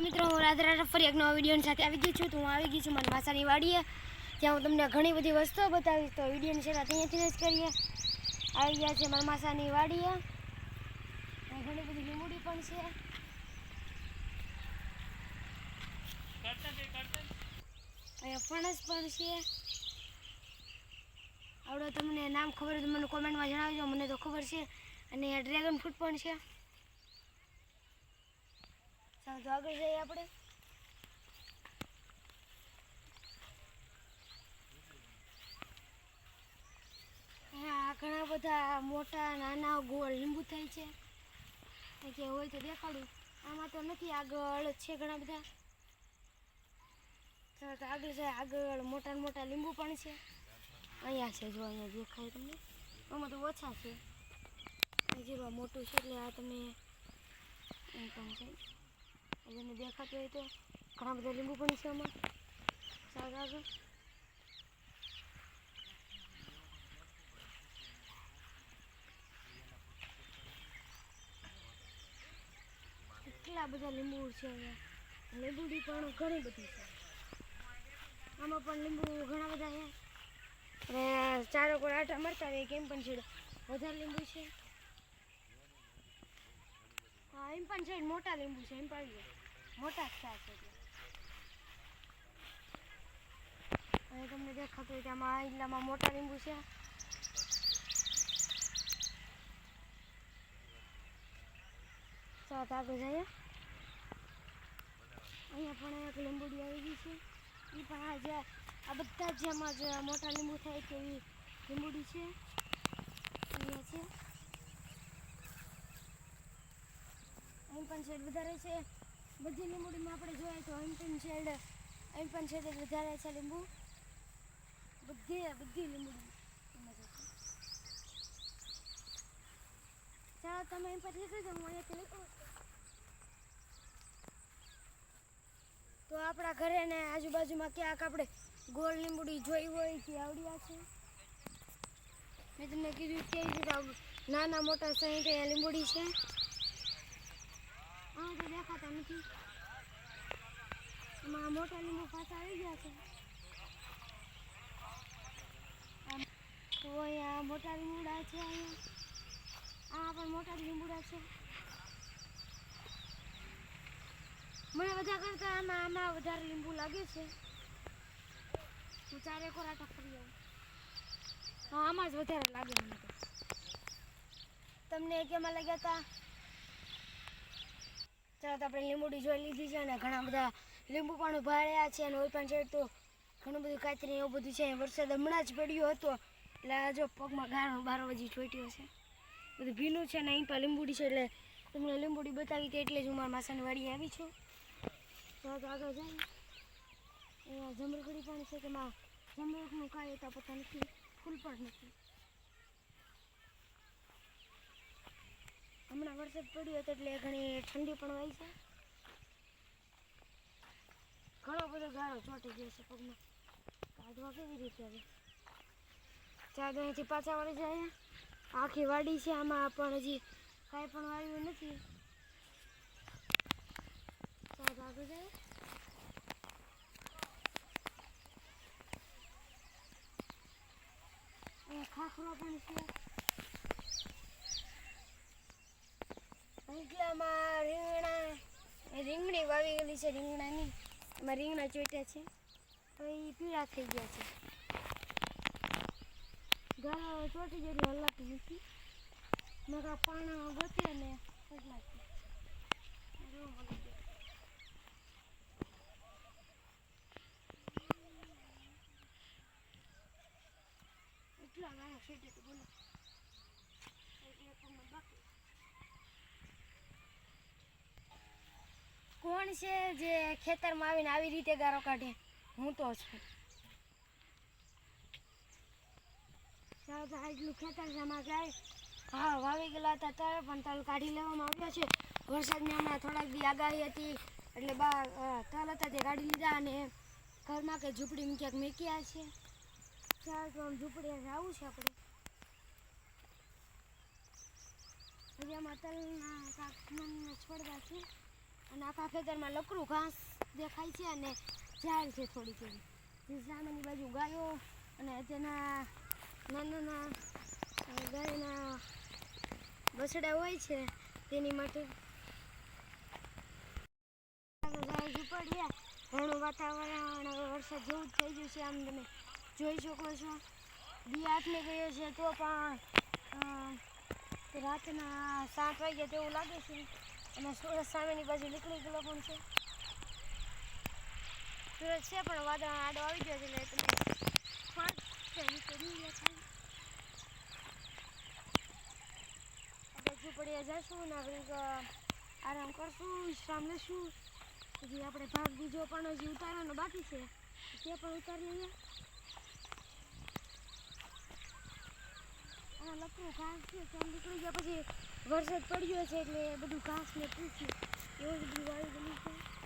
મિત્રો, હું રાધે રાધે ફરી એક નવા વિડીયોની સાથે આવી ગઈ છું. તો હું આવી ગઈ છું મારી માસાની વાડીએ ત્યાં હું તમને ઘણી બધી વસ્તુઓ બતાવીશ. તો વિડીયોની શરૂઆત અહીંયાથી જ કરીએ. આવી ગયા છે મારી માસાની વાડીએ. ઘણી બધી લીંબુડી પણ છે. અહીંયા ફણસ પણ છે. આવડો તમને નામ ખબર હોય તો મને કોમેન્ટમાં જણાવજો, મને તો ખબર છે. અને ડ્રેગન ફ્રૂટ પણ છે. આગળ જઈએ આપણે. અહીંયા ઘણા બધા મોટા, નાના, ગોળ લીંબુ થાય છે. કે હોય તો દેખાડું. આમાં તો નથી આગળ છે ઘણા બધા. તો આગળ જાય, આગળ મોટા મોટા લીંબુ પણ છે. અહીંયા છે, જો અહીંયા દેખાય તમને. આમાં તો ઓછા છે. જેવા મોટું છે એટલે આ તમે એમ પણ છે. તમને દેખાતું હોય તો ઘણા બધા લીંબુ પણ છે આમાં. સારું આગળ. કેટલા બધા લીંબુ છે લીંબુડી પણ ઘણી બધી છે. આમાં પણ લીંબુ ઘણા બધા છે. અને ચારો કોઈ આટા મળતા રહે કેમ પણ છે. વધારે લીંબુ છે. હા, એમ પણ છે. મોટા લીંબુ છે, એમ પાડીએ મોટા છે એટલે. તમને દેખાતું હોય કે આમાં આ એટલામાં મોટા લીંબુ છે. સાત આગળ જઈએ. અહીંયા પણ એક લીંબુડી આવી ગઈ છે. એ પણ આ જે આ બધા જ જેમાં જે મોટા લીંબુ થાય તેવી લીંબુડી છે. અહીંયા છે. અહીં પણ શેડ વધારે છે. બધી લીંબુડીમાં આપણે જોઈએ તો એમ પણ શેડ એમ પણ શેડ વધારે છે લીંબુ. બધી બધી લીંબુડી ચાલો, તમે એમ પછી નીકળી જાઓ, હું અહીંયાથી નીકળું. તો આપણા ઘરે ને આજુબાજુમાં ક્યાંક આપણે ગોળ લીંબુડી જોઈ હોય કે આવડ્યા છે. મેં તમને કીધું કે નાના મોટા સહી લીંબુડી છે. તો દેખાતા નથી. એમાં મોટા લીંબુ પાછા આવી ગયા છે. મોટા લીંબુડા છે અહીંયા. આ પણ મોટા લીંબુડા છે. મને બધા કરતા આમાં આમાં વધારે લીંબુ લાગે છે. હું ચારે કોરાટા ફરી આવું. આમાં જ વધારે લાગે મને તમને કેમાં લાગ્યા હતા. ચાલો આપણે લીંબુડી જોઈ લીધી છે અને ઘણા બધા લીંબુ પણ ભાળ્યા છે અને ઓઈ પણ છે તો ઘણું બધું કાતરી એવું બધું છે. વરસાદ હમણાં જ પડ્યો હતો. એટલે જો પગમાં ગારો બારો હજી છોટ્યો છે. બધું ભીનું છે ને અહીં પણ લીંબુડી છે એટલે તમને લીંબુડી બતાવી હતી એટલે જ હું મારા માસાની વાડી આવી છું. તો આગળ જાય અહીંયા જમરગડી પણ છે કે માં જમરૂકનું કાંઈ હતા, પતા નથી. ફૂલ પણ નથી. હમણાં વરસાદ પડ્યો હતો એટલે ઘણી ઠંડી પણ વાય છે. ઘણો બધો ગાળો ચોંટી ગયો છે પગમાં. કાઢવા કેવી રીતે હવે? ચાર અહીંથી પાછા વળી જાય. આખી વાડી છે આમાં, પણ હજી કાંઈ પણ વાવ્યું નથી. ચાર આગળ જાય અહીંયા ખાખરો પણ છે એટલામાં રીંગણા એ રીંગણી વાવી ગયેલી છે, રીંગણાની. એમાં રીંગણા ચોટ્યા છે. તો એ પીળા થઈ ગયા છે. ગાળા ચોટી જેટલી હલાતી નથી. નકા પાણા ગોતી ને એટલે તમને બાકી કોણ છે જે ખેતરમાં આવીને આવી રીતે ગારો કાઢે. હું તો છું. આટલું ખેતર જમા જાય? હા વાવી ગયેલા હતા તળ પણ તળ કાઢી લેવામાં આવ્યો છે. વરસાદની હમણાં થોડાક દી આગાહી હતી. એટલે બા તળ હતા તે કાઢી લીધા અને ઘરમાં કે ઝૂંપડીમાં ક્યાંક મેક્યા છે. ચાલ તો ઝૂંપડી આવું છે આપણે? હજી આમાં તલના કાંક છોડવા છે. અને આખા ખેતરમાં લકડું ઘાસ દેખાય છે અને ઝાડ છે થોડી થોડી. સામેની બાજુ ગાયો અને તેના નાના નાના ગાયના બસડા હોય છે તેની માટે ઘણું વાતાવરણ વરસાદ જેવું જ થઈ ગયું છે આમ તમે જોઈ શકો છો. દી આઠને ગયો છે તો પણ રાતના સાત વાગ્યા તેવું લાગે છે. અને સૂરજ સામેની બાજુ નીકળી ગયેલો પણ છે. સૂરજ છે, પણ વાદળ આડો આવી ગયો છે એટલે તમે પાંચ છે, નીચે નહીં આપણે ઝૂંપડીએ જઈશું ને આરામ કરશું, વિશ્રામ લેશું. પછી આપણે ભાગ બીજો પણ હજી ઉતારવાનો બાકી છે. તે પણ ઉતારી લઈએ લકડું ઘાસ છે, ત્યાં નીકળી ગયા. પછી વરસાદ પડ્યો છે એટલે બધું ઘાસ ને પૂછ્યું. એવું બધું વાવી ગયું છે.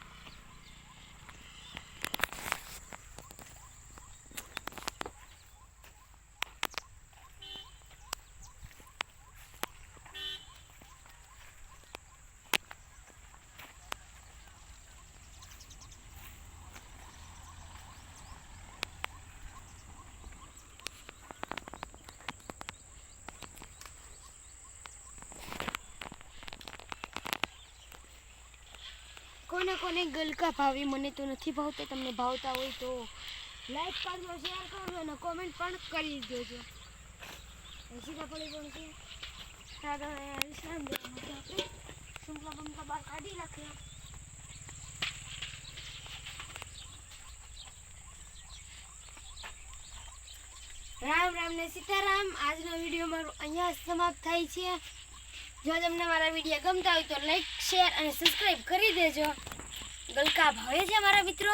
કોને કોને ગલકા ભાવી, મને તો નથી ભાવતા. તમને ભાવતા હોય તો લાઈક કરજો શેર કરજો અને કોમેન્ટ પણ કરી દેજો. સીધા પડી પણ છે. વિશ્રામ લેવા આપણે સુમલા બમલા બહાર કાઢી નાખ્યા રામ રામ ને સીતારામ. આજનો વીડિયો મારો અહીંયા સમાપ્ત થાય છે. જો તમને મારા વીડિયો ગમતા હોય તો લાઈક શેર અને સબસ્ક્રાઈબ કરી દેજો. ગલકા ભાવે છે મારા મિત્રો?